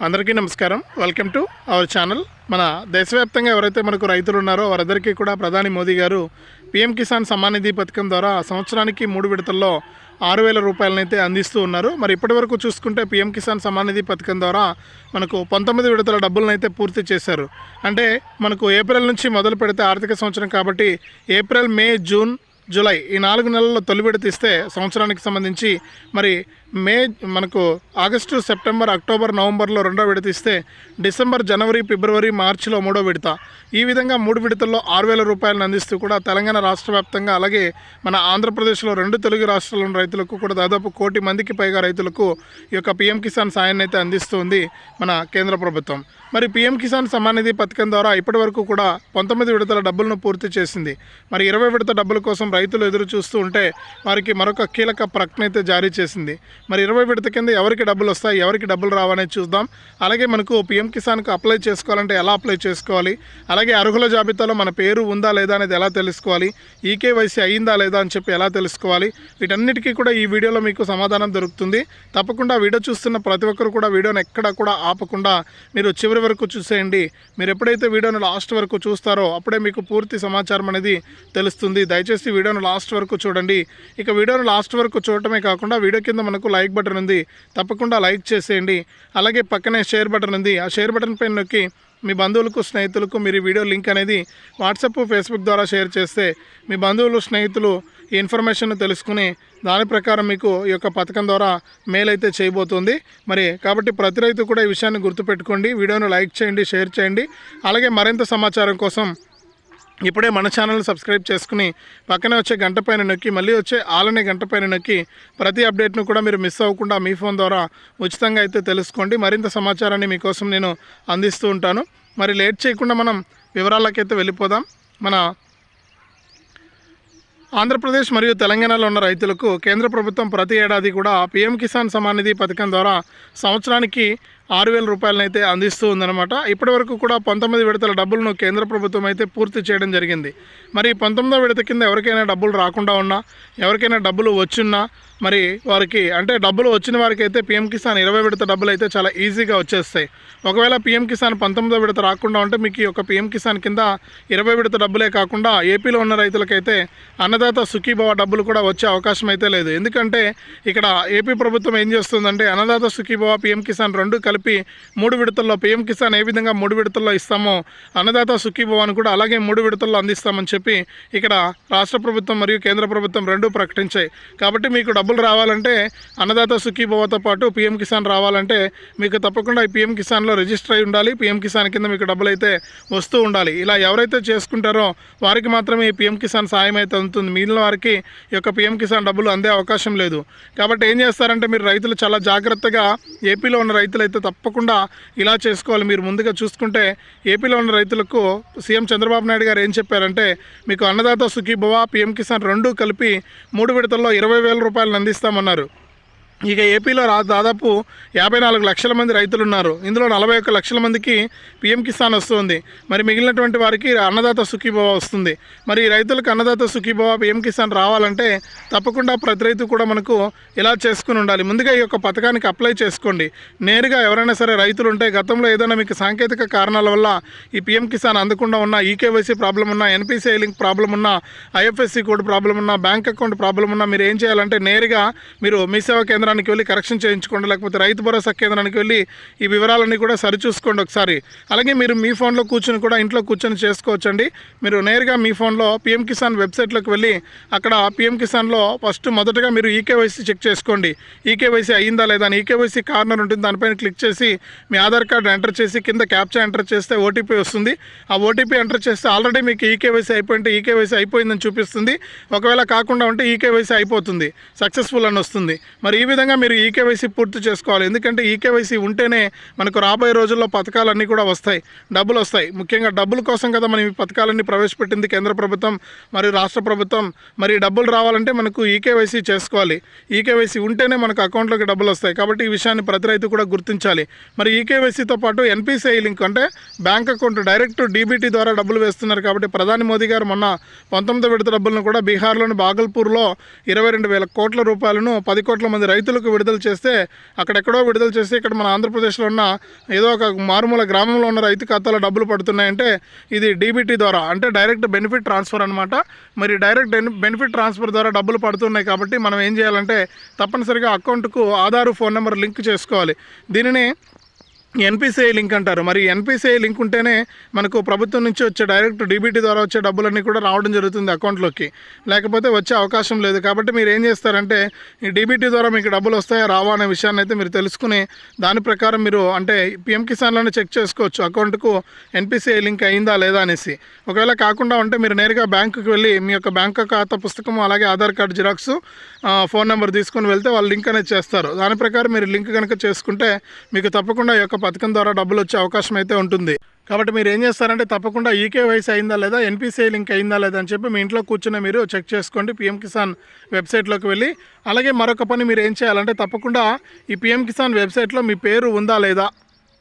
అందరికీ నమస్కారం. Welcome to our channel మన దేశవ్యాప్తంగా ఎవరైతే మనకు రైతులు ఉన్నారో వారందరికీ కూడా ప్రధాని మోదీ గారు పీఎం కిసాన్ సమ్మాన్ నిధి పథకం ద్వారా సంవత్సరానికి మూడు విడతల్లో ఆరు వేల రూపాయలనైతే అందిస్తూ ఉన్నారు. మరి ఇప్పటివరకు చూసుకుంటే పీఎం కిసాన్ సమ్మాన్ నిధి పథకం ద్వారా మనకు పంతొమ్మిది విడతల డబ్బులనైతే పూర్తి చేశారు. అంటే మనకు ఏప్రిల్ నుంచి మొదలు పెడితే ఆర్థిక సంవత్సరం కాబట్టి ఏప్రిల్ మే జూన్ జూలై ఈ నాలుగు నెలల్లో తొలి విడత ఇస్తే సంవత్సరానికి సంబంధించి మరి మే మనకు ఆగస్టు సెప్టెంబర్ అక్టోబర్ నవంబర్లో రెండో విడత ఇస్తే డిసెంబర్ జనవరి ఫిబ్రవరి మార్చిలో మూడో విడత. ఈ విధంగా మూడు విడతల్లో ఆరు వేల రూపాయలను అందిస్తూ కూడా తెలంగాణ రాష్ట్ర వ్యాప్తంగా అలాగే మన ఆంధ్రప్రదేశ్లో రెండు తెలుగు రాష్ట్రాల్లోని రైతులకు కూడా దాదాపు కోటి మందికి పైగా రైతులకు ఈ యొక్క పీఎం కిసాన్ సాయాన్ని అయితే అందిస్తుంది మన కేంద్ర ప్రభుత్వం. మరి పీఎం కిసాన్ సమ్మాన్ నిధి పథకం ద్వారా ఇప్పటి వరకు కూడా పంతొమ్మిది విడతల డబ్బులను పూర్తి చేసింది. మరి ఇరవై విడత డబ్బుల కోసం రైతులు ఎదురు చూస్తూ ఉంటే వారికి మరొక కీలక ప్రకటన అయితే జారీ చేసింది. మరి ఇరవై విడత కింద ఎవరికి డబ్బులు వస్తాయి ఎవరికి డబ్బులు రావనేది చూద్దాం. అలాగే మనకు పీఎం కిసాన్కు అప్లై చేసుకోవాలంటే ఎలా అప్లై చేసుకోవాలి? అలాగే అర్హుల జాబితాలో మన పేరు ఉందా లేదా అనేది ఎలా తెలుసుకోవాలి? ఈకేవైసీ అయిందా లేదా అని చెప్పి ఎలా తెలుసుకోవాలి? వీటన్నిటికీ కూడా ఈ వీడియోలో మీకు సమాధానం దొరుకుతుంది. తప్పకుండా వీడియో చూస్తున్న ప్రతి ఒక్కరు కూడా వీడియోని ఎక్కడ కూడా ఆపకుండా మీరు చివరి వరకు చూసేయండి. మీరు ఎప్పుడైతే వీడియోను లాస్ట్ వరకు చూస్తారో అప్పుడే మీకు పూర్తి సమాచారం అనేది తెలుస్తుంది. దయచేసి వీడియోను లాస్ట్ వరకు చూడండి. ఇక వీడియోను లాస్ట్ వరకు చూడటమే కాకుండా వీడియో కింద మనకు లైక్ బటన్ ఉంది. తప్పకుండా లైక్ చేసేయండి. అలాగే పక్కనే షేర్ బటన్ ఉంది. ఆ షేర్ బటన్ పైన నొక్కి మీ బంధువులకు స్నేహితులకు మీరు ఈ వీడియో లింక్ అనేది వాట్సాప్ ఫేస్బుక్ ద్వారా షేర్ చేస్తే మీ బంధువులు స్నేహితులు ఈ ఇన్ఫర్మేషన్ తెలుసుకుని దాని ప్రకారం మీకు ఈ యొక్క పథకం ద్వారా మేల్ అయితే చేయబోతుంది. మరి కాబట్టి ప్రతి రైతు కూడా ఈ విషయాన్ని గుర్తుపెట్టుకోండి. వీడియోను లైక్ చేయండి షేర్ చేయండి. అలాగే మరింత సమాచారం కోసం ఇప్పుడే మన ఛానల్ సబ్స్క్రైబ్ చేసుకుని పక్కనే వచ్చే గంట పైన నొక్కి మళ్ళీ వచ్చే ఆలనే గంట పైన నొక్కి ప్రతి అప్డేట్ను కూడా మీరు మిస్ అవ్వకుండా మీ ఫోన్ ద్వారా ఉచితంగా అయితే తెలుసుకోండి. మరింత సమాచారాన్ని మీకోసం నేను అందిస్తూ ఉంటాను. మరి లేట్ చేయకుండా మనం వివరాలకైతే వెళ్ళిపోదాం. మన ఆంధ్రప్రదేశ్ మరియు తెలంగాణలో ఉన్న రైతులకు కేంద్ర ప్రభుత్వం ప్రతి ఏడాది కూడా పీఎం కిసాన్ సమాన్ నిధి పథకం ద్వారా సంవత్సరానికి ఆరు వేల రూపాయలనైతే అందిస్తూ ఉందన్నమాట. ఇప్పటి వరకు కూడా పంతొమ్మిది విడతల డబ్బులను కేంద్ర ప్రభుత్వం అయితే పూర్తి చేయడం జరిగింది. మరి పంతొమ్మిదో విడత కింద ఎవరికైనా డబ్బులు రాకుండా ఉన్నా ఎవరికైనా డబ్బులు వచ్చిన్నా మరి వారికి అంటే డబ్బులు వచ్చిన వారికి అయితే పీఎం కిసాన్ ఇరవై విడత డబ్బులు అయితే చాలా ఈజీగా వచ్చేస్తాయి. ఒకవేళ పీఎం కిసాన్ పంతొమ్మిదో విడత రాకుండా ఉంటే మీకు ఈ యొక్క పీఎం కిసాన్ కింద ఇరవై విడత డబ్బులే కాకుండా ఏపీలో ఉన్న రైతులకైతే అన్నదాత సుఖీభవ డబ్బులు కూడా వచ్చే అవకాశం అయితే లేదు. ఎందుకంటే ఇక్కడ ఏపీ ప్రభుత్వం ఏం చేస్తుందంటే అన్నదాత సుఖీభవ పీఎం కిసాన్ రెండు కలిపి మూడు విడతల్లో పీఎం కిసాన్ ఏ విధంగా మూడు విడతల్లో ఇస్తామో అన్నదాత సుఖీభవాన్ని కూడా అలాగే మూడు విడతల్లో అందిస్తామని చెప్పి ఇక్కడ రాష్ట్ర ప్రభుత్వం మరియు కేంద్ర ప్రభుత్వం రెండూ ప్రకటించాయి. కాబట్టి మీకు డబ్బులు రావాలంటే అన్నదాత సుఖీభవతో పాటు పీఎం కిసాన్ రావాలంటే మీకు తప్పకుండా ఈ పీఎం కిసాన్లో రిజిస్టర్ అయి ఉండాలి. పీఎం కిసాన్ కింద మీకు డబ్బులు అయితే వస్తూ ఉండాలి. ఇలా ఎవరైతే చేసుకుంటారో వారికి మాత్రమే ఈ పీఎం కిసాన్ సాయం అయితే అందుతుంది మిగిలిన వారికి ఈ యొక్క పీఎం కిసాన్ డబ్బులు అందే అవకాశం లేదు. కాబట్టి ఏం చేస్తారంటే మీరు రైతులు చాలా జాగ్రత్తగా ఏపీలో ఉన్న రైతులు అయితే తప్పకుండా ఇలా చేసుకోవాలి. మీరు ముందుగా చూసుకుంటే ఏపీలో ఉన్న రైతులకు సీఎం చంద్రబాబు నాయుడు గారు ఏం చెప్పారంటే మీకు అన్నదాత సుఖీభవ పీఎం కిసాన్ రెండు కలిపి మూడు విడతల్లో ఇరవై వేల రూపాయలను అందిస్తామన్నారు. ఇక ఏపీలో రా దాదాపు యాభై నాలుగు లక్షల మంది రైతులు ఉన్నారు ఇందులో నలభై ఒక్క లక్షల మందికి పీఎం కిసాన్ వస్తుంది. మరి మిగిలినటువంటి వారికి అన్నదాత సుఖీభవ వస్తుంది. మరి రైతులకు అన్నదాత సుఖీభవ పీఎం కిసాన్ రావాలంటే తప్పకుండా ప్రతి రైతు కూడా మనకు ఇలా చేసుకుని ఉండాలి. ముందుగా ఈ యొక్క పథకానికి అప్లై చేసుకోండి. నేరుగా ఎవరైనా సరే రైతులు ఉంటే గతంలో ఏదైనా మీకు సాంకేతిక కారణాల వల్ల ఈ పీఎం కిసాన్ అందకుండా ఉన్న ఈకేవైసీ ప్రాబ్లం ఉన్నా ఎన్పిసిఐ లింక్ ప్రాబ్లం ఉన్నా ఐఎఫ్ఎస్సి కోడ్ ప్రాబ్లం ఉన్నా బ్యాంక్ అకౌంట్ ప్రాబ్లం ఉన్నా మీరు ఏం చేయాలంటే నేరుగా మీరు మీ సేవా కేంద్రం కేంద్రానికి వెళ్ళి కరెక్షన్ చేయించుకోండి లేకపోతే రైతు భరోసా కేంద్రానికి వెళ్ళి ఈ వివరాలన్నీ కూడా సరిచూసుకోండి ఒకసారి. అలాగే మీరు మీ ఫోన్లో కూర్చొని కూడా ఇంట్లో కూర్చొని చేసుకోవచ్చండి. మీరు నేరుగా మీ ఫోన్లో పిఎం కిసాన్ వెబ్సైట్లోకి వెళ్ళి అక్కడ పిఎం కిసాన్లో ఫస్ట్ మొదటగా మీరు ఈకేవైసీ చెక్ చేసుకోండి. ఈకేవైసీ అయ్యిందా లేదా అని. ఈకేవైసీ కార్నర్ ఉంటుంది దానిపైన క్లిక్ చేసి మీ ఆధార్ కార్డు ఎంటర్ చేసి కింద క్యాప్చా ఎంటర్ చేస్తే ఓటీపీ వస్తుంది. ఆ ఓటీపీ ఎంటర్ చేస్తే ఆల్రెడీ మీకు ఈకేవైసీ అయిపోయింటే ఈకేవైసీ అయిపోయిందని చూపిస్తుంది. ఒకవేళ కాకుండా ఉంటే ఈకేవైసీ అయిపోతుంది. సక్సెస్ఫుల్ అని వస్తుంది. మరి ఈ విధంగా మీరు ఈకేవైసీ పూర్తి చేసుకోవాలి. ఎందుకంటే ఈకేవైసీ ఉంటేనే మనకు రాబోయే రోజుల్లో పథకాలన్నీ కూడా వస్తాయి. డబ్బులు వస్తాయి. ముఖ్యంగా డబ్బుల కోసం కదా మనం ఈ పథకాలన్నీ ప్రవేశపెట్టింది కేంద్ర ప్రభుత్వం మరియు రాష్ట్ర ప్రభుత్వం. మరి డబ్బులు రావాలంటే మనకు ఈకేవైసీ చేసుకోవాలి. ఈకేవైసీ ఉంటేనే మనకు అకౌంట్లోకి డబ్బులు వస్తాయి. కాబట్టి ఈ విషయాన్ని ప్రతి రైతు కూడా గుర్తించాలి. మరి ఈకేవైసీతో పాటు ఎన్పిసిఐ లింక్ అంటే బ్యాంక్ అకౌంట్ డైరెక్ట్ డీబీటీ ద్వారా డబ్బులు వేస్తున్నారు. కాబట్టి ప్రధాని మోదీ గారు మొన్న పంతొమ్మిది విడత డబ్బులను కూడా బీహార్లోని బాగల్పూర్లో ఇరవై రెండు వేల కోట్ల రూపాయలను పది కోట్ల మంది రైతులు రైతులకు విడుదల చేస్తే అక్కడెక్కడో విడుదల చేస్తే ఇక్కడ మన ఆంధ్రప్రదేశ్లో ఉన్న ఏదో ఒక మారుమూల గ్రామంలో ఉన్న రైతు ఖాతాలో డబ్బులు పడుతున్నాయంటే ఇది డీబీటీ ద్వారా అంటే డైరెక్ట్ బెనిఫిట్ ట్రాన్స్ఫర్ అనమాట మరి డైరెక్ట్ బెనిఫిట్ ట్రాన్స్ఫర్ ద్వారా డబ్బులు పడుతున్నాయి కాబట్టి మనం ఏం చేయాలంటే తప్పనిసరిగా అకౌంట్కు ఆధార్ ఫోన్ నెంబర్ లింక్ చేసుకోవాలి. దీనిని ఎన్పిసిఐ లింక్ అంటారు. మరి ఎన్పిసిఐ లింక్ ఉంటేనే మనకు ప్రభుత్వం నుంచి వచ్చే డైరెక్ట్ డీబీటీ ద్వారా వచ్చే డబ్బులన్నీ కూడా రావడం జరుగుతుంది అకౌంట్లోకి. లేకపోతే వచ్చే అవకాశం లేదు. కాబట్టి మీరు ఏం చేస్తారంటే ఈ డీబీటీ ద్వారా మీకు డబ్బులు వస్తాయా రావా అనే విషయాన్ని అయితే మీరు తెలుసుకుని దాని ప్రకారం మీరు అంటే పిఎం కిసాన్లోనే చెక్ చేసుకోవచ్చు. అకౌంట్కు ఎన్పిసిఐ లింక్ అయిందా లేదా అనేసి. ఒకవేళ కాకుండా ఉంటే మీరు నేరుగా బ్యాంకుకి వెళ్ళి మీ యొక్క బ్యాంక్ ఖాతా పుస్తకం అలాగే Aadhaar card xerox phone number తీసుకొని వెళ్తే వాళ్ళు లింక్ అనేది చేస్తారు. దాని ప్రకారం మీరు లింక్ కనుక చేసుకుంటే మీకు తప్పకుండా ఈ యొక్క పథకం ద్వారా డబ్బులు వచ్చే అవకాశం అయితే ఉంటుంది. కాబట్టి మీరు ఏం చేస్తారంటే తప్పకుండా ఈకేవైసీ అయిందా లేదా ఎన్పిసిఐ లింక్ అయిందా లేదా అని చెప్పి మీ ఇంట్లో కూర్చుని మీరు చెక్ చేసుకోండి. పిఎం కిసాన్ వెబ్సైట్లోకి వెళ్ళి అలాగే మరొక పని మీరు ఏం చేయాలంటే తప్పకుండా ఈ పిఎం కిసాన్ వెబ్సైట్లో మీ పేరు ఉందా లేదా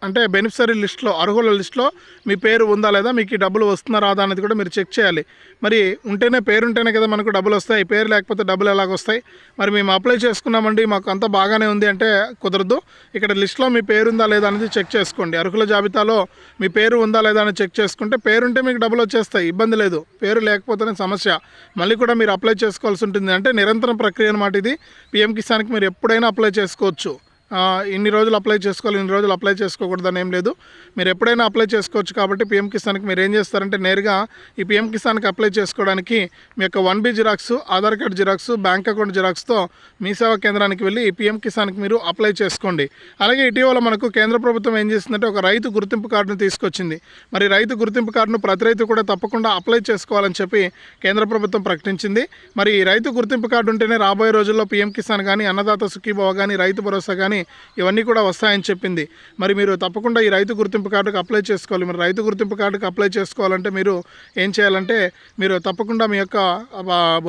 అంటే బెనిఫిషరీ లిస్ట్లో అర్హుల లిస్ట్లో మీ పేరు ఉందా లేదా మీకు ఈ డబ్బులు వస్తుందా రాదా అనేది కూడా మీరు చెక్ చేయాలి. మరి ఉంటేనే పేరు ఉంటేనే కదా మనకు డబ్బులు వస్తాయి పేరు లేకపోతే డబ్బులు ఎలాగ వస్తాయి? మరి మేము అప్లై చేసుకున్నామండి మాకు అంతా బాగానే ఉంది అంటే కుదరదు. ఇక్కడ లిస్ట్లో మీ పేరు ఉందా లేదా అనేది చెక్ చేసుకోండి. అర్హుల జాబితాలో మీ పేరు ఉందా లేదా అని చెక్ చేసుకుంటే పేరుంటే మీకు డబ్బులు వచ్చేస్తాయి ఇబ్బంది లేదు. పేరు లేకపోతేనే సమస్య. మళ్ళీ కూడా మీరు అప్లై చేసుకోవాల్సి ఉంటుంది. అంటే నిరంతరం ప్రక్రియ అనమాట ఇది. పిఎం కిసాన్కి మీరు ఎప్పుడైనా అప్లై చేసుకోవచ్చు. ఇన్ని రోజులు అప్లై చేసుకోవాలి ఇన్ని రోజులు అప్లై చేసుకోకూడదని ఏం లేదు. మీరు ఎప్పుడైనా అప్లై చేసుకోవచ్చు కాబట్టి పిఎం కిసాన్కి మీరు ఏం చేస్తారంటే నేరుగా ఈ పిఎం కిసాన్కి అప్లై చేసుకోవడానికి మీ యొక్క one B xerox Aadhaar card xerox bank account జిరాక్స్తో మీ సేవా కేంద్రానికి వెళ్ళి ఈ పిఎం కిసాన్కి మీరు అప్లై చేసుకోండి. అలాగే ఇటీవల మనకు కేంద్ర ప్రభుత్వం ఏం చేసిందంటే ఒక రైతు గుర్తింపు కార్డును తీసుకొచ్చింది. మరి రైతు గుర్తింపు కార్డును ప్రతి రైతు కూడా తప్పకుండా అప్లై చేసుకోవాలని చెప్పి కేంద్ర ప్రభుత్వం ప్రకటించింది. మరి ఈ రైతు గుర్తింపు కార్డు ఉంటేనే రాబోయే రోజుల్లో పిఎం కిసాన్ కానీ అన్నదాత సుఖీభావ కానీ రైతు భరోసా కానీ ఇవన్నీ కూడా వస్తాయని చెప్పింది. మరి మీరు తప్పకుండా ఈ రైతు గుర్తింపు కార్డుకు అప్లై చేసుకోవాలి. మరి రైతు గుర్తింపు కార్డుకు అప్లై చేసుకోవాలంటే మీరు ఏం చేయాలంటే మీరు తప్పకుండా మీ యొక్క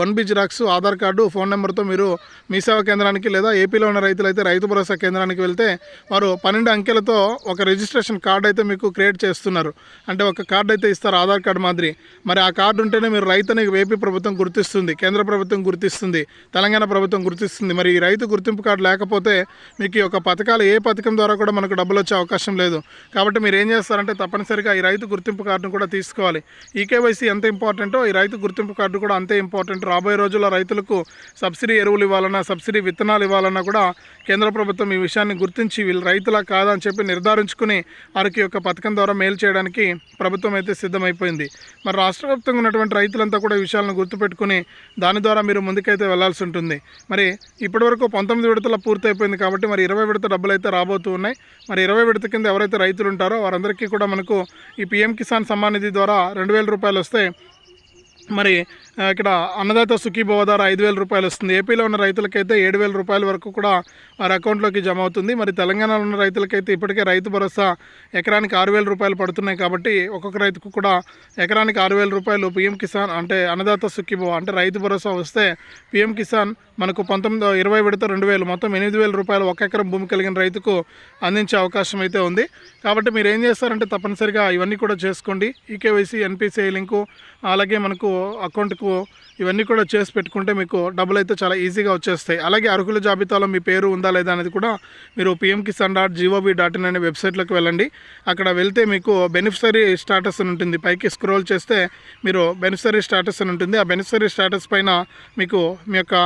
one B xerox Aadhaar card phone నెంబర్తో మీరు మీ సేవా కేంద్రానికి లేదా ఏపీలో ఉన్న రైతులైతే రైతు భరోసా కేంద్రానికి వెళ్తే వారు పన్నెండు అంకెలతో ఒక రిజిస్ట్రేషన్ కార్డు అయితే మీకు క్రియేట్ చేస్తున్నారు. అంటే ఒక కార్డు అయితే ఇస్తారు ఆధార్ కార్డు మాదిరి. మరి ఆ కార్డు ఉంటేనే మీరు రైతుని ఏపీ ప్రభుత్వం గుర్తిస్తుంది కేంద్ర ప్రభుత్వం గుర్తిస్తుంది తెలంగాణ ప్రభుత్వం గుర్తిస్తుంది. మరి ఈ రైతు గుర్తింపు కార్డు లేకపోతే మీకు యొక్క పథకాలు ఏ పథకం ద్వారా కూడా మనకు డబ్బులు వచ్చే అవకాశం లేదు. కాబట్టి మీరు ఏం చేస్తారంటే తప్పనిసరిగా ఈ రైతు గుర్తింపు కార్డును కూడా తీసుకోవాలి. ఈకేవైసీ ఎంత ఇంపార్టెంటో ఈ రైతు గుర్తింపు కార్డు కూడా అంతే ఇంపార్టెంట్. రాబోయే రోజుల్లో రైతులకు సబ్సిడీ ఎరువులు ఇవ్వాలన్నా సబ్సిడీ విత్తనాలు ఇవ్వాలన్నా కూడా కేంద్ర ప్రభుత్వం ఈ విషయాన్ని గుర్తించి వీళ్ళు రైతులా కాదా అని చెప్పి నిర్ధారించుకుని వారికి యొక్క పథకం ద్వారా మేలు చేయడానికి ప్రభుత్వం అయితే సిద్ధమైపోయింది. మరి రాష్ట్ర వ్యాప్తంగా ఉన్నటువంటి రైతులంతా కూడా ఈ విషయాలను గుర్తుపెట్టుకుని దాని ద్వారా మీరు ముందుకైతే వెళ్ళాల్సి ఉంటుంది. మరి ఇప్పటివరకు పంతొమ్మిది విడతల పూర్తయిపోయింది కాబట్టి మరి ఇరవై విడత డబ్బులు అయితే రాబోతూ ఉన్నాయి. మరి ఇరవై విడత కింద ఎవరైతే రైతులు ఉంటారో వారందరికీ కూడా మనకు ఈ పిఎం కిసాన్ సమ్మాన్ నిధి ద్వారా రెండు వేల రూపాయలు వస్తే మరి ఇక్కడ అన్నదాత సుఖీభవ ద్వారా ఐదు వేల రూపాయలు వస్తుంది. ఏపీలో ఉన్న రైతులకైతే ఏడు వేల రూపాయల వరకు కూడా వారి అకౌంట్లోకి జమ అవుతుంది. మరి తెలంగాణలో ఉన్న రైతులకైతే ఇప్పటికే రైతు భరోసా ఎకరానికి ఆరు వేల రూపాయలు పడుతున్నాయి కాబట్టి ఒక్కొక్క రైతుకు కూడా ఎకరానికి ఆరు వేల రూపాయలు పిఎం కిసాన్ అంటే అన్నదాత సుఖీభవ అంటే రైతు భరోసా వస్తే పిఎం కిసాన్ మనకు పంతొమ్మిది ఇరవై విడత రెండు వేలు మొత్తం ఎనిమిది వేల రూపాయలు ఒక ఎకరం భూమి కలిగిన రైతుకు అందించే అవకాశం అయితే ఉంది. కాబట్టి మీరు ఏం చేస్తారంటే తప్పనిసరిగా ఇవన్నీ కూడా చేసుకోండి. ఈకేవైసీ ఎన్పిసిఐ లింకు అలాగే మనకు అకౌంట్కు ఇవన్నీ కూడా చేసి పెట్టుకుంటే మీకు డబ్బులు అయితే చాలా ఈజీగా వచ్చేస్తాయి. అలాగే అర్హుల జాబితాలో మీ పేరు ఉందా లేదా అనేది కూడా మీరు పిఎం కిసాన్ డాట్ జీఓబీ డాట్ ఇన్ అనే వెబ్సైట్లోకి వెళ్ళండి. అక్కడ వెళ్తే మీకు బెనిఫిషరీ స్టాటస్ అని ఉంటుంది. పైకి స్క్రోల్ చేస్తే మీరు బెనిఫిషరీ స్టాటస్ అని ఉంటుంది. ఆ బెనిఫిషరీ స్టాటస్ పైన మీకు మీ యొక్క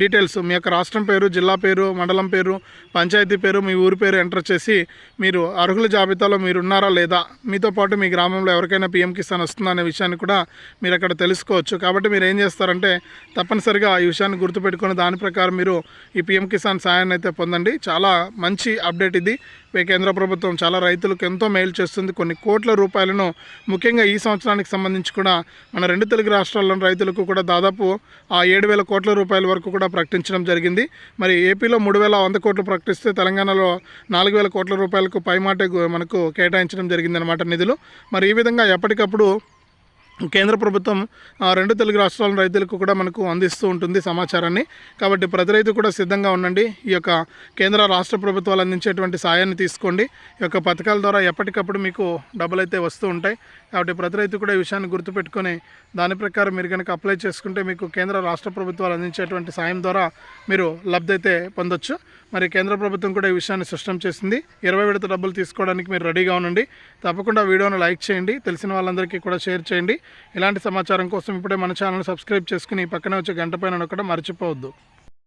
డీటెయిల్స్. మీ యొక్క రాష్ట్రం పేరు జిల్లా పేరు మండలం పేరు పంచాయతీ పేరు మీ ఊరి పేరు ఎంటర్ చేసి మీరు అర్హుల జాబితాలో మీరు ఉన్నారా లేదా? మీతో పాటు మీ గ్రామంలో ఎవరికైనా పిఎం కిసాన్ వస్తుందా అనే విషయాన్ని కూడా మీరు అక్కడ తెలుసుకోవచ్చు. కాబట్టి మీరు ఏం చేస్తారంటే తప్పనిసరిగా ఈ విషయాన్ని గుర్తుపెట్టుకుని దాని ప్రకారం మీరు ఈ పిఎం కిసాన్ సాయాన్ని అయితే పొందండి. చాలా మంచి అప్డేట్ ఇది. కేంద్ర ప్రభుత్వం చాలా రైతులకు ఎంతో మేలు చేస్తుంది. కొన్ని కోట్ల రూపాయలను ముఖ్యంగా ఈ సంవత్సరానికి సంబంధించి కూడా మన రెండు తెలుగు రాష్ట్రాల్లోని రైతులకు కూడా దాదాపు ఆ ఏడు వేల కోట్ల రూపాయల వరకు కూడా ప్రకటించడం జరిగింది. మరి ఏపీలో మూడు వేల వంద కోట్లు ప్రకటిస్తే తెలంగాణలో నాలుగు వేల కోట్ల రూపాయలకు పైమాటే మనకు కేటాయించడం జరిగిందనమాట నిధులు. మరి ఈ విధంగా ఎప్పటికప్పుడు కేంద్ర ప్రభుత్వం రెండు తెలుగు రాష్ట్రాల రైతులకు కూడా మనకు అందిస్తూ ఉంటుంది సమాచారాన్ని. కాబట్టి ప్రతి రైతు కూడా సిద్ధంగా ఉండండి. ఈ యొక్క కేంద్ర రాష్ట్ర ప్రభుత్వాలు అందించేటువంటి సాయాన్ని తీసుకోండి. ఈ యొక్క పథకాల ద్వారా ఎప్పటికప్పుడు మీకు డబ్బులు అయితే వస్తూ ఉంటాయి. కాబట్టి ప్రతి రైతు కూడా ఈ విషయాన్ని గుర్తుపెట్టుకొని దాని ప్రకారం మీరు కనుక అప్లై చేసుకుంటే మీకు కేంద్ర రాష్ట్ర ప్రభుత్వాలు అందించేటువంటి సాయం ద్వారా మీరు లబ్ధి అయితే పొందొచ్చు. మరి కేంద్ర ప్రభుత్వం కూడా ఈ విషయాన్ని స్పష్టం చేసింది. ఇరవై విడత డబ్బులు తీసుకోవడానికి మీరు రెడీగా ఉండండి. తప్పకుండా వీడియోను లైక్ చేయండి. తెలిసిన వాళ్ళందరికీ కూడా షేర్ చేయండి. ఇలాంటి సమాచారం కోసం ఇప్పుడే మన ఛానల్ సబ్స్క్రైబ్ చేసుకుని పక్కనే వచ్చే గంట పైన కూడా మర్చిపోవద్దు.